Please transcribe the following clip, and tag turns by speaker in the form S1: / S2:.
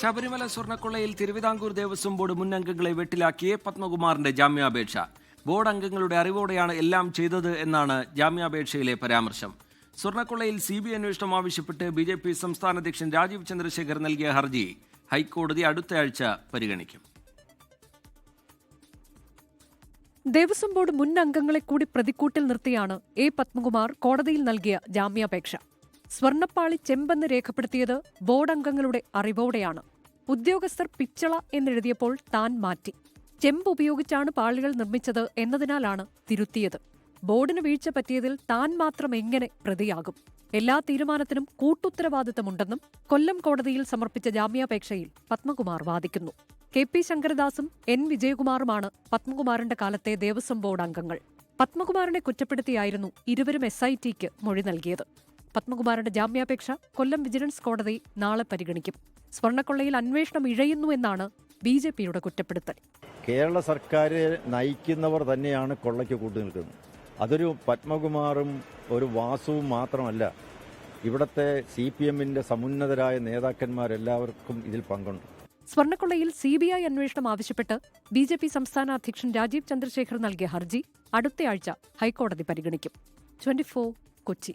S1: ശബരിമല സ്വർണക്കൊള്ളയിൽ തിരുവിതാംകൂർ ദേവസ്വം ബോർഡ് മുൻ അംഗങ്ങളെ വെട്ടിലാക്കിയ പത്മകുമാറിന്റെ ജാമ്യാപേക്ഷ. ബോർഡ് അംഗങ്ങളുടെ അറിവോടെയാണ് എല്ലാം ചെയ്തത് എന്നാണ് ജാമ്യാപേക്ഷയിലെ പരാമർശം. സ്വർണക്കൊള്ളയിൽ സി ബി അന്വേഷണം ആവശ്യപ്പെട്ട് ബി ജെ പി സംസ്ഥാന അധ്യക്ഷൻ രാജീവ് ചന്ദ്രശേഖർ നൽകിയ ഹർജി ഹൈക്കോടതി അടുത്തയാഴ്ച പരിഗണിക്കും.
S2: ദേവസ്വം ബോർഡ് മുൻ അംഗങ്ങളെ കൂടി പ്രതിക്കൂട്ടിൽ നിർത്തിയാണ് എ പത്മകുമാർ കോടതിയിൽ നൽകിയ ജാമ്യാപേക്ഷ. സ്വർണപ്പാളി ചെമ്പെന്ന് രേഖപ്പെടുത്തിയത് ബോർഡ് അംഗങ്ങളുടെ അറിവോടെയാണ്. ഉദ്യോഗസ്ഥർ പിച്ചള എന്നെഴുതിയപ്പോൾ താൻ മാറ്റി. ചെമ്പ് ഉപയോഗിച്ചാണ് പാളികൾ നിർമ്മിച്ചത് എന്നതിനാലാണ് തിരുത്തിയത്. ബോർഡിന് വീഴ്ച പറ്റിയതിൽ താൻ മാത്രം എങ്ങനെ പ്രതിയാകും? എല്ലാ തീരുമാനത്തിനും കൂട്ടുത്തരവാദിത്തമുണ്ടെന്നും കൊല്ലം കോടതിയിൽ സമർപ്പിച്ച ജാമ്യാപേക്ഷയിൽ പത്മകുമാർ വാദിക്കുന്നു. കെ പി ശങ്കരദാസും എൻ വിജയകുമാറുമാണ് പത്മകുമാറിന്റെ കാലത്തെ ദേവസ്വം ബോർഡ് അംഗങ്ങൾ പത്മകുമാറിനെ കുറ്റപ്പെടുത്തിയായിരുന്നു ഇരുവരും എസ് ഐ ടിക്ക് മൊഴി നൽകിയത്. പത്മകുമാറിന്റെ ജാമ്യാപേക്ഷ കൊല്ലം വിജിലൻസ് കോടതി നാളെ പരിഗണിക്കും. സ്വർണക്കൊള്ളയിൽ അന്വേഷണം ഇഴയുന്നു എന്നാണ് ബി ജെ പിയുടെ കുറ്റപ്പെടുത്തൽ.
S3: കേരള സർക്കാർ നയിക്കുന്നവർ തന്നെയാണ് കൊള്ളയ്ക്ക് കൂട്ടു നിൽക്കുന്നത്. അതൊരു പത്മകുമാറും ഒരു വാസുവും മാത്രമല്ല ഇവിടത്തെ സി പി എമ്മിന്റെ സമുന്നതരായ നേതാക്കന്മാരെല്ലാവർക്കും ഇതിൽ പങ്കുണ്ട്.
S2: സ്വർണക്കൊള്ളയിൽ സി ബി ഐ അന്വേഷണം ആവശ്യപ്പെട്ട് ബി ജെ പി സംസ്ഥാന അധ്യക്ഷൻ രാജീവ് ചന്ദ്രശേഖർ നൽകിയ ഹർജി അടുത്തയാഴ്ച ഹൈക്കോടതി പരിഗണിക്കും. ട്വന്റി കൊച്ചി.